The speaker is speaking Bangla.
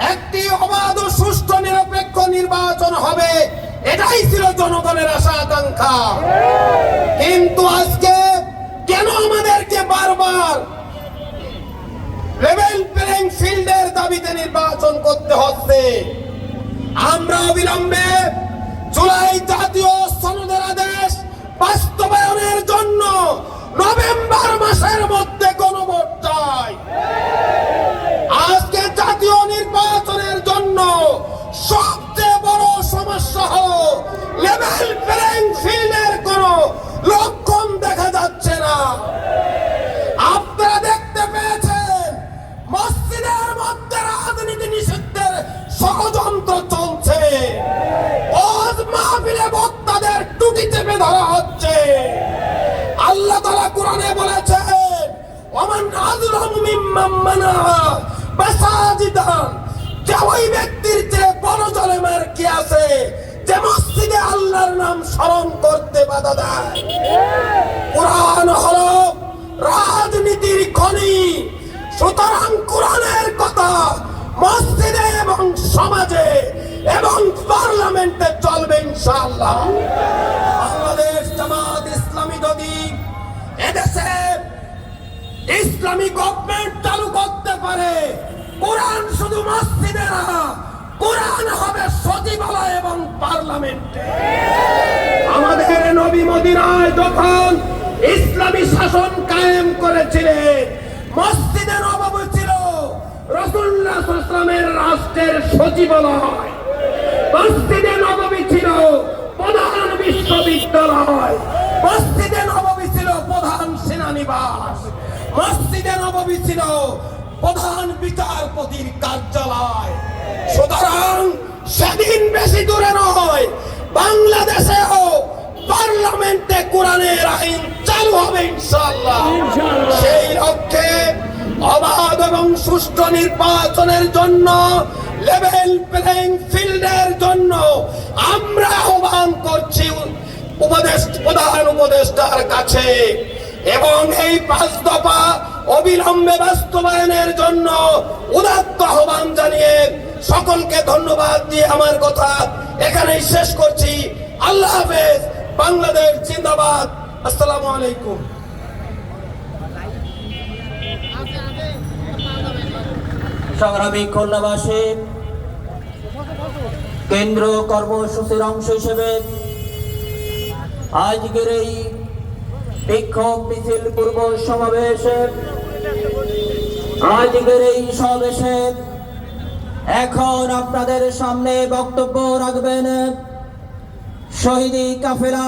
একটি অবাধ সুষ্ঠু নিরপেক্ষ নির্বাচন হবে। এটাই ছিল জনগণের আশা আকাঙ্ক্ষা। কিন্তু আজকে কেন আমাদেরকে বারবার লেভেল প্লেইং ফিল্ডের দাবিতে নির্বাচন করতে হচ্ছে? আমরা অবিলম্বে জুলাই জাতীয় সনদের আদেশ বাস্তবায়নের জন্য নভেম্বর সবচেয়ে বড় সমস্যা হল লেভেল প্লেইং ফিল্ডের কোন লক্ষণ দেখা যাচ্ছে না। আপনারা দেখতে পেয়েছেন, মসজিদের মধ্যে রাজনীতি নিষিদ্ধের ষড়যন্ত্র চলছে। মাহফিলে বক্তাদের টুটি চেপে ধরা হচ্ছে। আল্লাহ তালা কোরআনে বলেছেন, ওমান আযলামু মিম্মান মানা মাসাজিদান যে ওই ব্যক্তির যে বড় জলেমের কি আছে? যে মসজিদে আল্লাহর নাম স্মরণ করতে বাধা দেয়। কোরআন হলো রাজনীতির খনি। সুতরাং কোরআনের কথা মসজিদে এবং সমাজে এবং পার্লামেন্টে চলবে ইনশাআল্লাহ। বাংলাদেশ জামাত ইসলামী যদি এদেশে ইসলামী পার্লামেন্টে। আমাদের নবী মদিনায় যখন ইসলামী শাসন কায়েম করেছিলেন মসজিদে নবাবী ছিল রাষ্ট্রের সচিবালয়। ছিল প্রধান বিশ্ববিদ্যালয়। মসজিদে নবাবী ছিল প্রধান সেনানিবাস। মসজিদে নবাবী ছিল প্রধান বিচারপতির কার্যালয়। সুতরাং সেদিন বেশি দূরে নয়। বাংলাদেশেও পার্লামেন্টে কোরআনের আইন চালু হবে ইনশাআল্লাহ। সেই লক্ষ্যে অবাধ এবং সুষ্ঠু নির্বাচনের জন্য লেভেল প্লেইং ফিল্ডের জন্য আমরা আহ্বান করছি উপদেশ প্রধান উপদেষ্টার কাছে। এবং এই পাঁচ দফা অবিলম্বে বাস্তবায়নের জন্য উদাত্ত আহ্বান জানিয়ে সকলকে ধন্যবাদ দিয়ে আমার কথা এখানেই শেষ করছি। আল্লাহ হাফেজ, বাংলাদেশ জিন্দাবাদ। আসসালামু আলাইকুম। সংগ্রামী খুলনাবাসী, কেন্দ্র কর্মসূচির অংশ হিসেবে আজকের এই বিক্ষোভ মিছিল পূর্ব সমাবেশে, আজকের এই সমাবেশে এখন আপনাদের সামনে বক্তব্য রাখবেন শহীদি কাফেলা